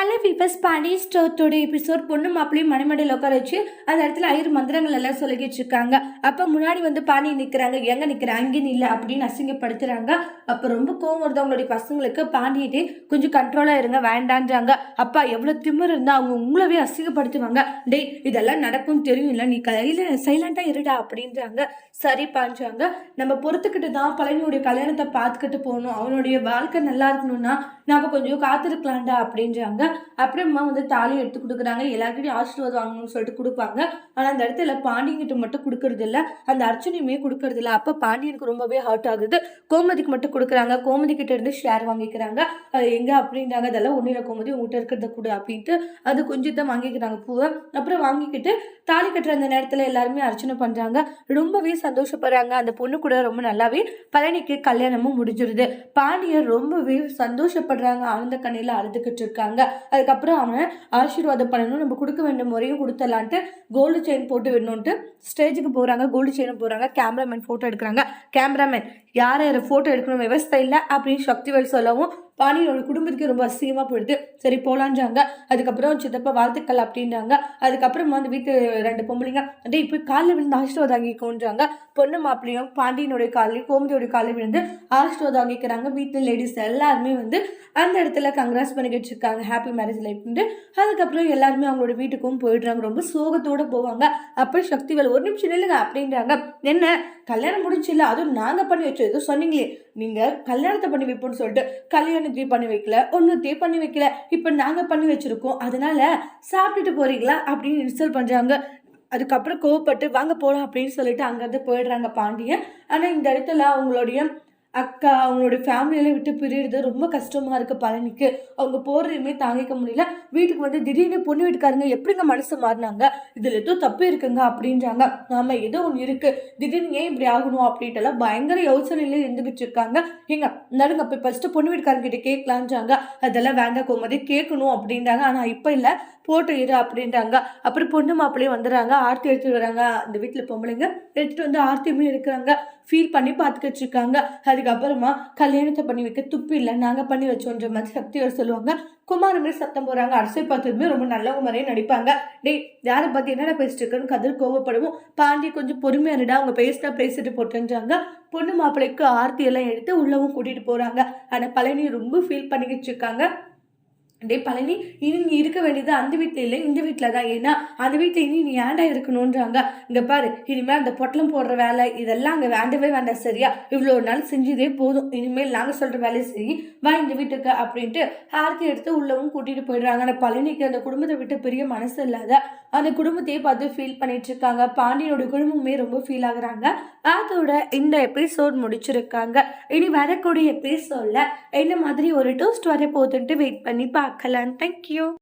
Hello பீப்பர்ஸ் பாண்டி ஸ்டோத்தோட episode பொண்ணு மாப்பிளையும் மணிமடையில் உட்கார வச்சு அந்த இடத்துல ஐயர் மந்திரங்கள் எல்லாம் சொல்லிக்கிட்டு இருக்காங்க. அப்போ முன்னாடி வந்து பாண்டி நிற்கிறாங்க எங்கே நிற்கிறாங்க அங்கே நில்ல அப்படின்னு அசிங்கப்படுத்துகிறாங்க அப்போ ரொம்ப கோவம் வருது. அவங்களுடைய பசங்களுக்கு பாண்டிகிட்டே கொஞ்சம் கண்ட்ரோலாக இருங்க. வேண்டான்றாங்க. அப்பா எவ்வளோ திமிர் இருந்தால் அவங்க உங்களவே அசிங்கப்படுத்துவாங்க. டேய் இதெல்லாம் நடக்கும்னு தெரியும். இல்லை நீ கையில் சைலண்டாக இருடா அப்படின்றாங்க. சரி பாஞ்சாங்க. நம்ம பொறுத்துக்கிட்டு தான் பழனியுடைய கல்யாணத்தை பார்த்துக்கிட்டு போகணும். அவனுடைய வாழ்க்கை நல்லா இருக்கணும்னா நாம் கொஞ்சம் காத்திருக்கலாம்டா அப்படின்றாங்க. அப்புறமா வந்து தாலி எடுத்து கொடுக்குறாங்க. எல்லாருக்கிட்டையும் ஆசீர்வாதம் வாங்கணும்னு சொல்லிட்டு கொடுப்பாங்க. ஆனால் அந்த இடத்துல பாண்டியன்கிட்ட மட்டும் கொடுக்கறது இல்லை. அந்த அர்ச்சனையுமே கொடுக்கறது இல்லை. அப்போ பாண்டியனுக்கு ரொம்பவே ஹர்ட் ஆகுது. கோமதிக்கு மட்டும் கொடுக்குறாங்க. கோமதி கிட்ட இருந்து ஷேர் வாங்கிக்கிறாங்க. அது எங்கே அப்படின்றாங்க. அதெல்லாம் ஒன்றில் கோமதி உங்கள்கிட்ட இருக்கிறத கூட அப்படின்ட்டு அது கொஞ்சத்தை வாங்கிக்கிறாங்க பூவை. அப்புறம் வாங்கிக்கிட்டு தாலி கட்டுற அந்த நேரத்தில் எல்லாருமே அர்ச்சனை பண்ணுறாங்க ரொம்பவே சந்தோஷப்படுறாங்க. அந்த பொண்ணு கூட ரொம்ப நல்லாவே பழனிக்கு கல்யாணமும் முடிஞ்சிருது. பாண்டியன் ரொம்பவே சந்தோஷப்படுற கஷ்டப்படுறாங்க ஆனந்த கண்ணியில் அழுதுகிட்டு இருக்காங்க. அதுக்கப்புறம் அவனை ஆசீர்வாதம் பண்ணணும் நம்ம கொடுக்க வேண்டிய முறையும் கொடுத்துடலான்ட்டு கோல்டு செயின் போட்டு விடணுன்ட்டு ஸ்டேஜுக்கு போகிறாங்க கோல்டு செயினும் போகிறாங்க கேமராமேன் ஃபோட்டோ எடுக்கிறாங்க. கேமராமேன் யார் யார் ஃபோட்டோ எடுக்கணும் விவசாயம் இல்லை அப்படின்னு சக்திவேல் சொல்லவும் பாண்டியனோட குடும்பத்துக்கு ரொம்ப அசிங்கமாக போயிடுது. சரி போகலான்றாங்க அதுக்கப்புறம் சித்தப்பா வாழ்த்துக்கள் அப்படின்றாங்க அதுக்கப்புறமா அந்த வீட்டு ரெண்டு பொம்பளைங்க அப்படியே இப்போ காலில் விழுந்து ஆசீர்வாதம் வாங்கிக்கோன்றாங்க. பொண்ணு மாப்பிள்ளையும் பாண்டியனுடைய காலையும் கோமதியோடைய காலையும் விழுந்து ஆசீர்வாதம் வாங்கிக்கிறாங்க. வீட்டில் லேடிஸ் எல்லாருமே வந்து அந்த இடத்துல கங்க்ராஸ் பண்ணிக்கிட்டு இருக்காங்க. ஹாப்பி மேரேஜ் லைஃப்ன்ட்டு அதுக்கப்புறம் எல்லாருமே அவங்களோட வீட்டுக்கும் போயிடுறாங்க. ரொம்ப சோகத்தோடு போவாங்க. அப்போ சக்திவேல் ஒரு நிமிஷம் இல்லைங்க அப்படின்றாங்க. என்ன? கல்யாணம் முடிஞ்சில்ல அதுவும் நாங்கள் பண்ணி வச்சோம். எதுவும் சொன்னீங்களே. நீங்கள் கல்யாணத்தை பண்ணி வைப்போம்னு சொல்லிட்டு கல்யாணத்தையும் பண்ணி வைக்கல ஒன்றுத்தையும் பண்ணி வைக்கல. இப்போ நாங்கள் பண்ணி வச்சுருக்கோம். அதனால சாப்பிட்டுட்டு போகிறீங்களா அப்படின்னு இன்ஸ்டால் பண்ணுறாங்க அதுக்கப்புறம் கோவப்பட்டு வாங்க போகலாம் அப்படின்னு சொல்லிட்டு அங்கேருந்து போயிடுறாங்க பாண்டியன். ஆனால் இந்த இடத்துல அவங்களுடைய அக்கா அவங்களோட ஃபேமிலியெல்லாம் விட்டு பிரியுறது ரொம்ப கஷ்டமாக இருக்குது பழனிக்கு. அவங்க போடுறதுமே தாங்கிக்க முடியல. வீட்டுக்கு வந்து திடீர்னு பொண்ணு வீட்டுக்காரங்க எப்படிங்க மனசு மாறினாங்க? இதில் ஏதோ தப்பு இருக்குங்க அப்படின்றாங்க. நாம ஏதோ ஒன்று இருக்குது திடீர்னு ஏன் இப்படி ஆகணும் அப்படின்ட்டுலாம் பயங்கர யோசனையில இருந்துகிட்டு இருக்காங்க. ஏங்க நடுங்க போய் ஃபஸ்ட்டு பொண்ணு வீட்டுக்காரங்க கிட்ட கேட்கலான்றாங்க. அதெல்லாம் வேண்டாம் கோமதி கேட்கணும் அப்படின்றாங்க. ஆனால் இப்போ இல்லை. போட்டு இரு அப்படின்றாங்க. அப்புறம் பொண்ணு மாப்பிள்ளையும் வந்துடுறாங்க. ஆர்த்தி எடுத்துட்டு வராங்க. அந்த வீட்டில் பொம்பளைங்க எடுத்துகிட்டு வந்து ஆர்த்தியுமே இருக்கிறாங்க. ஃபீல் பண்ணி பார்த்துக்கிட்டு இருக்காங்க. அதுக்கப்புறமா கல்யாணத்தை பண்ணி வைக்க துப்பு இல்லை நாங்கள் பண்ணி வச்சோன்ற மாதிரி சக்தியோர் சொல்லுவாங்க. குமார் மாதிரி சத்தம் போகிறாங்க அரசை பார்த்ததுமே ரொம்ப நல்லவங்க மாதிரியே நடிப்பாங்க. டேய் யாரை பார்த்து என்னடா பேசிட்டு இருக்குன்னு கதிர் கோவப்படுவோம். பாண்டி கொஞ்சம் பொறுமையாக இருடா அவங்க பேசினா பேசிட்டு போட்டுன்றாங்க. பொண்ணு மாப்பிள்ளைக்கு ஆர்த்தி எல்லாம் எடுத்து உள்ளவும் கூட்டிகிட்டு போகிறாங்க ஆனால் பழனி ரொம்ப ஃபீல் பண்ணிக்கிட்டு இருக்காங்க. டே பழனி இனி நீ இருக்க வேண்டியது அந்த வீட்டில் இல்லை இந்த வீட்டில் தான். ஏன்னா அந்த வீட்டில் இனி நீ ஏன்டா இருக்கணுன்றாங்க இங்கே பாரு இனிமேல் அந்த பொட்டலம் போடுற வேலை இதெல்லாம் அங்கே வேண்டவே வேண்டாம் சரியா? இவ்வளோ நாள் செஞ்சதே போதும். இனிமேல் நாங்கள் சொல்கிற வேலையை சரி வா இந்த வீட்டுக்கு அப்படின்ட்டு ஆர்த்தி எடுத்து உள்ளவும் கூட்டிகிட்டு போயிடுறாங்க. ஆனால் பழனிக்கு அந்த குடும்பத்தை விட்டு பெரிய மனசு இல்லாத அந்த குடும்பத்தையே பார்த்து ஃபீல் பண்ணிட்டு இருக்காங்க. பாண்டியனோட குடும்பமே ரொம்ப ஃபீல் ஆகுறாங்க. அதோட இந்த எபிசோட் முடிச்சிருக்காங்க. இனி வரக்கூடிய எபிசோடில் என்ன மாதிரி ஒரு டோஸ்ட் வர போதுன்ட்டு வெயிட் பண்ணி Thank you.